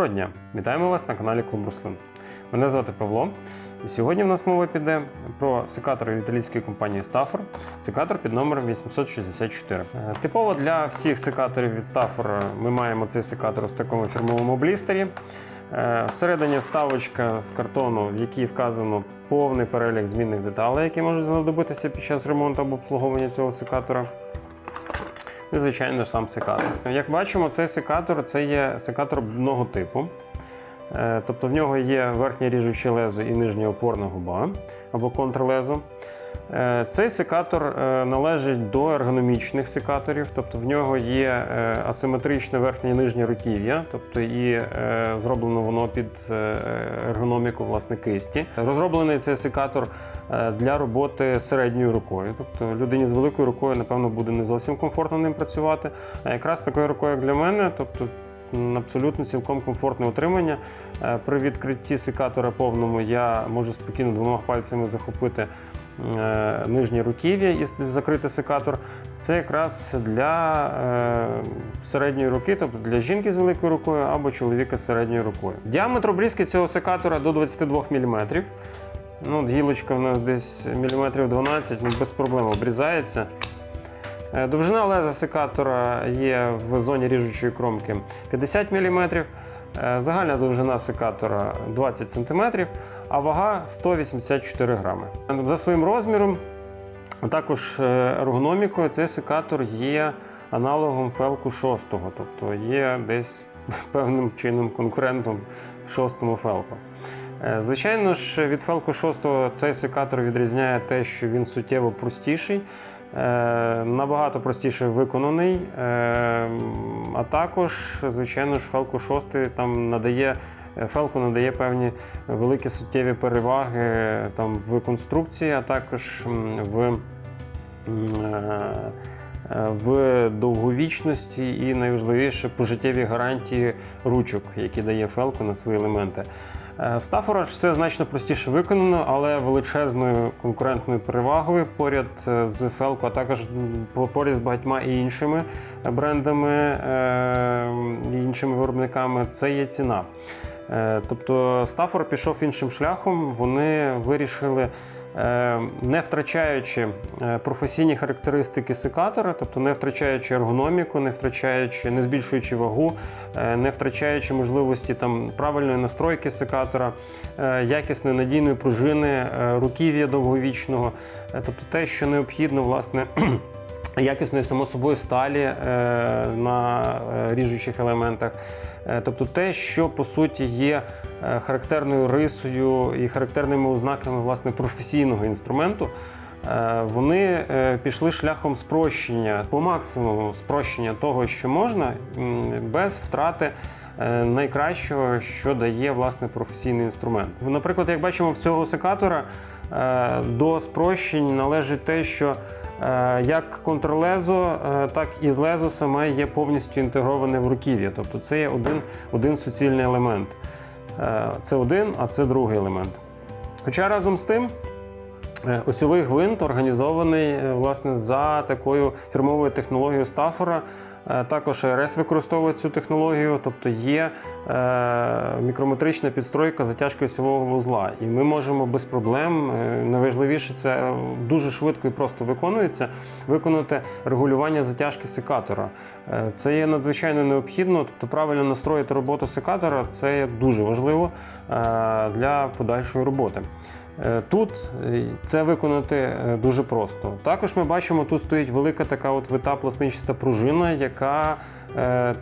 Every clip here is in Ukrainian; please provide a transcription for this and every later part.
Доброго дня! Вітаємо вас на каналі Клуб Руслин. Мене звати Павло. І сьогодні в нас мова піде про секатор від італійської компанії Stafford, секатор під номером 864. Е, Типово для всіх секаторів від Stafford ми маємо цей секатор в такому фірмовому блістері. Е, Всередині вставочка з картону, в якій вказано повний перелік змінних деталей, які можуть знадобитися під час ремонту або обслуговування цього секатора. І, звичайно сам секатор. Як бачимо, цей секатор це є секатор одного типу. Е, Тобто в нього є верхнє ріжуче лезо і нижня опорна губа або контрлезо. Е, Цей секатор е, належить до ергономічних секаторів, тобто в нього є асиметричне верхнє і нижнє руків'я, тобто і зроблено воно під ергономіку власне кисті. Розроблений цей секатор для роботи середньою рукою. Тобто людині з великою рукою, напевно, буде не зовсім комфортно ним працювати. А якраз такою рукою, як для мене, тобто абсолютно цілком комфортне утримання. Е, При відкритті секатора повному я можу спокійно двома пальцями захопити е, нижнє руків'я і закрити секатор. Це якраз для е, середньої руки, тобто для жінки з великою рукою або чоловіка з середньою рукою. Діаметр обрізки цього секатора до 22 мм. Ну, гілочка в нас десь міліметрів 12, ну, без проблем обрізається. Е, Довжина леза секатора є в зоні ріжучої кромки 50 мм, загальна довжина секатора 20 см, а вага 184 грами. За своїм розміром, а також е, ергономікою, цей секатор є аналогом фелку 6, тобто є десь певним чином конкурентом шостому фелку. Е, Звичайно ж, від Фелку 6 цей секатор відрізняє те, що він суттєво простіший, е, набагато простіше виконаний. е, А також, звичайно ж, Фелку 6 там надає. Фелку надає певні великі суттєві переваги там, в конструкції, а також в, в довговічності і найважливіше пожиттєві гарантії ручок, які дає Фелку на свої елементи. Е, В Stafford все значно простіше виконано, але величезною конкурентною перевагою поряд е, з Felco, а також поряд з багатьма і іншими брендами е, і іншими виробниками, це є ціна. Тобто Stafford пішов іншим шляхом, вони вирішили. Е, Не втрачаючи е, професійні характеристики секатора, тобто не втрачаючи ергономіку, не втрачаючи, не збільшуючи вагу, е, не втрачаючи можливості там правильної настройки секатора, якісної надійної пружини, руків'я довговічного, тобто те, що необхідно, власне. Якісної само собою сталі е, на е, ріжучих елементах, Е, тобто те, що по суті є е, характерною рисою і характерними ознаками власне професійного інструменту. Вони пішли шляхом спрощення по максимуму спрощення того, що можна, без втрати найкращого, що дає власне професійний інструмент. Наприклад, як бачимо в цього секатора, до спрощень належить те, що як контрлезо, е, так і лезо саме є повністю інтегроване в руків'я. Тобто це є один, один суцільний елемент. Е, Це один, а це другий елемент. Хоча разом з тим. Е, Осьовий гвинт організований е, власне за такою фірмовою технологією Стафора. Е, Також РС використовує цю технологію, тобто є е, мікрометрична підстройка затяжки осьового вузла. І ми можемо без проблем, е, найважливіше це дуже швидко і просто виконується, виконати регулювання затяжки секатора. Це є надзвичайно необхідно, тобто правильно настроїти роботу секатора це дуже важливо для подальшої роботи. Е, Тут е, це виконати е, дуже просто. Також ми бачимо, тут стоїть велика така от вита пластинчаста пружина, яка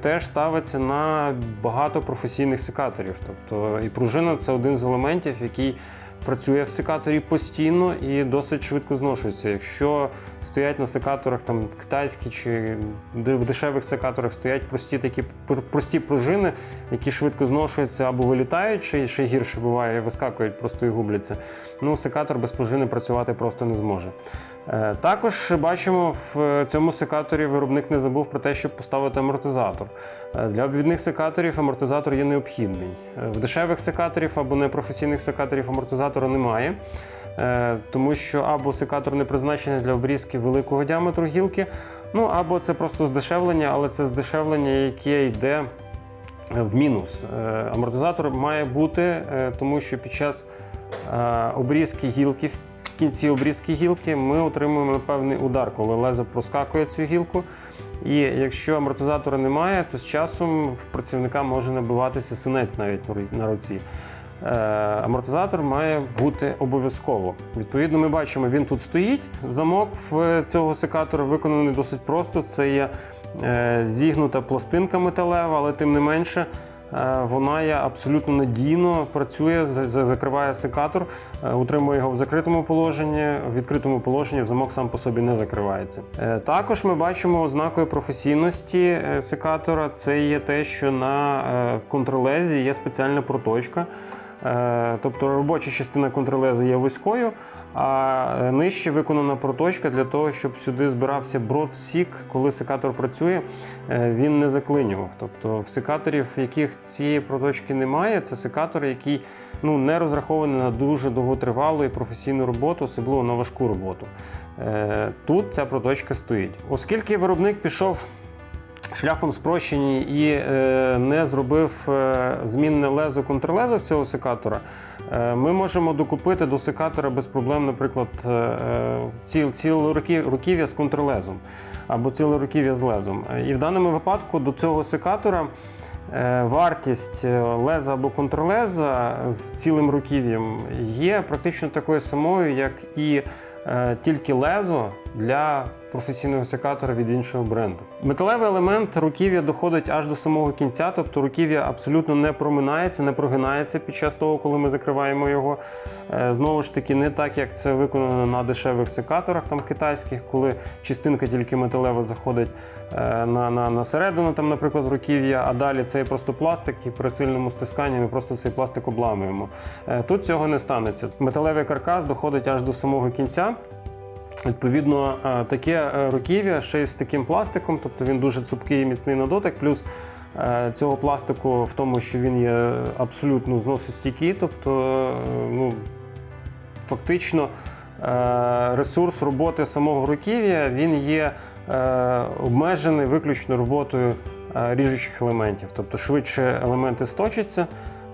теж ставиться на багато професійних секаторів. Тобто і пружина це один з елементів, який працює в секаторі постійно і досить швидко зношується. Якщо стоять на секаторах там китайські чи в дешевих секаторах стоять прості такі прості пружини, які швидко зношуються або вилітають, ще, ще гірше буває, вискакують просто і губляться. Ну, секатор без пружини працювати просто не зможе. Е, Також бачимо в цьому секаторі виробник не забув про те, щоб поставити амортизатор. Е, Для обвідних секаторів амортизатор є необхідний. Е, В дешевих секаторів або непрофесійних секаторів амортизатора немає, е, тому що або секатор не призначений для обрізки великого діаметру гілки, ну або це просто здешевлення, але це здешевлення, яке йде в мінус. Е, Амортизатор має бути, е, тому що під час е, обрізки гілки, в кінці обрізки гілки, ми отримуємо певний удар, коли лезо проскакує цю гілку. І якщо амортизатора немає, то з часом в працівника може набиватися синець навіть на руці. Е, Амортизатор має бути обов'язково. Відповідно, ми бачимо, він тут стоїть. Замок в цього секатора виконаний досить просто. Це є е, зігнута пластинка металева, але тим не менше. е, Вона є абсолютно надійно працює, за- за- закриває секатор, утримує його в закритому положенні. В відкритому положенні замок сам по собі не закривається. Також ми бачимо ознакою професійності секатора. Це є те, що на контролезі є спеціальна проточка. Е, Тобто робоча частина контролези є вузькою, а нижче виконана проточка для того, щоб сюди збирався брод сік, коли секатор працює, е, він не заклинював. Тобто в секаторів, в яких цієї проточки немає, це секатор, який ну, не розрахований на дуже довготривалу і професійну роботу, особливо на важку роботу. Е, Тут ця проточка стоїть. Оскільки виробник пішов шляхом спрощення і е, не зробив е, змінне лезо контрлезо цього секатора, е, ми можемо докупити до секатора без проблем, наприклад, е, ціл, руків'я з контрлезом або ціле руків'я з лезом. І в даному випадку до цього секатора. Вартість леза або контрлеза з цілим руків'ям є практично такою самою, як і тільки лезо для професійного секатора від іншого бренду. Металевий елемент руків'я доходить аж до самого кінця, тобто руків'я абсолютно не проминається, не прогинається під час того, коли ми закриваємо його. Е, Знову ж таки, не так, як це виконано на дешевих секаторах там китайських, коли частинка тільки металева заходить е, на, на, на середину, там, наприклад, руків'я, а далі це є просто пластик, і при сильному стисканні ми просто цей пластик обламуємо. Е, Тут цього не станеться. Металевий каркас доходить аж до самого кінця. Відповідно, е, таке е, руків'я ще й з таким пластиком, тобто він дуже цупкий і міцний на дотик. Плюс е, цього пластику в тому, що він є абсолютно зносостійкий, тобто е, ну, фактично е, ресурс роботи самого руків'я він є е, обмежений виключно роботою е, ріжучих елементів. Тобто швидше елементи сточаться,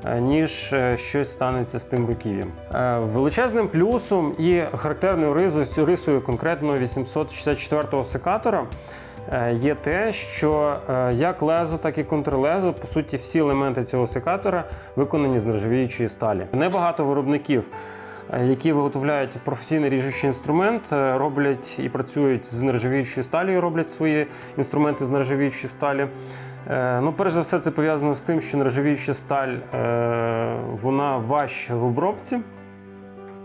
е, ніж е, щось станеться з тим руків'ям. Е, Величезним плюсом і характерною рисою, рисою конкретно 864-го секатора. е, Є те, що е, як лезо, так і контрлезо, по суті, всі елементи цього секатора виконані з нержавіючої сталі. Небагато виробників, е, які виготовляють професійний ріжучий інструмент, е, роблять і працюють з нержавіючою сталію, роблять свої інструменти з нержавіючої сталі. Е, Ну, перш за все, це пов'язано з тим, що нержавіюча сталь е, вона важча в обробці.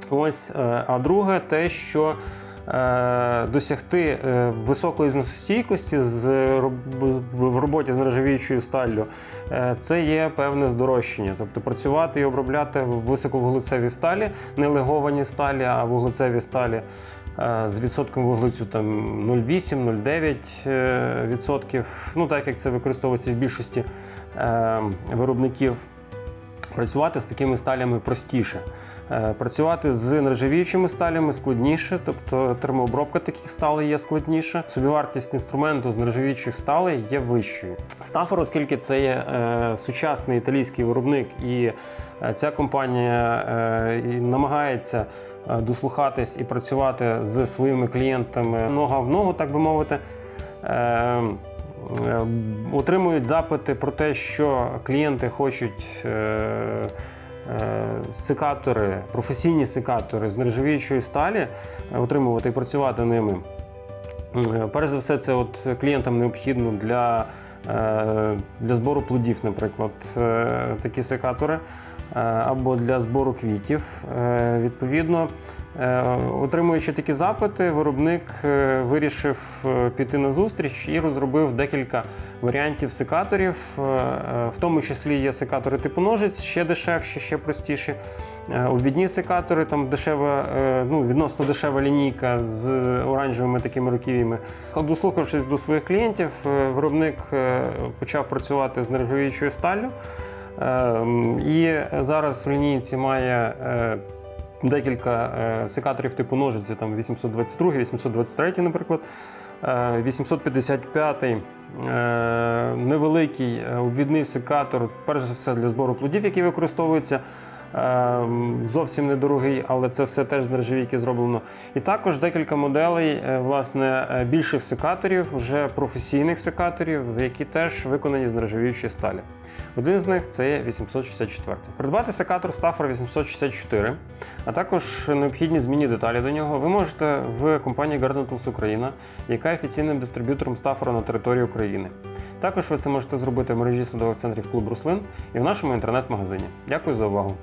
Ось, е, а друге, те, що е, досягти е, високої зносостійкості в роботі з нержавіючою сталлю, е, це є певне здорожчання. Тобто працювати і обробляти високовуглецеві сталі, не леговані сталі, а вуглецеві сталі. е, З відсотком вуглецю 0,8-0,9 е, відсотків, ну так як це використовується в більшості е, виробників. Працювати з такими сталями простіше. Е, Працювати з нержавіючими сталями складніше, тобто термообробка таких сталей є складніша. Собівартість інструменту з нержавіючих сталей є вищою. Стафор, оскільки це є е, сучасний італійський виробник, і е, ця компанія намагається дослухатись і працювати з своїми клієнтами нога в ногу, так би мовити. Отримують запити про те, що клієнти хочуть секатори, професійні секатори з нержавіючої сталі е, отримувати і працювати ними. Е, Перш за все, це от клієнтам необхідно для, е, для збору плодів, наприклад, е, такі секатори, е, або для збору квітів. Е, Відповідно, е, отримуючи такі запити, виробник е, вирішив е, піти на зустріч і розробив декілька варіантів секаторів. Е, е, В тому числі є секатори типу ножиць, ще дешевші, ще простіші. Е, Обвідні секатори, там дешева, е, ну, відносно дешева лінійка з оранжевими такими руків'ями. Дослухавшись до своїх клієнтів, е, виробник е, почав працювати з нержавіючою сталлю. Е, м, І зараз в лінійці має е, декілька е, секаторів типу ножиці, там 822, 823, наприклад. Е, 855 е, невеликий обвідний секатор, перш за все для збору плодів, які використовуються. Е, Зовсім недорогий, але це все теж з нержавійки зроблено. І також декілька моделей власне, більших секаторів, вже професійних секаторів, які теж виконані з нержавіючої сталі. Один з них це 864. Придбати секатор Stafford 864, а також необхідні змінні деталі до нього ви можете в компанії Garden Tools Україна, яка є офіційним дистриб'ютором Stafford на території України. Також ви це можете зробити в мережі садових центрів клуб Руслин і в нашому інтернет-магазині. Дякую за увагу!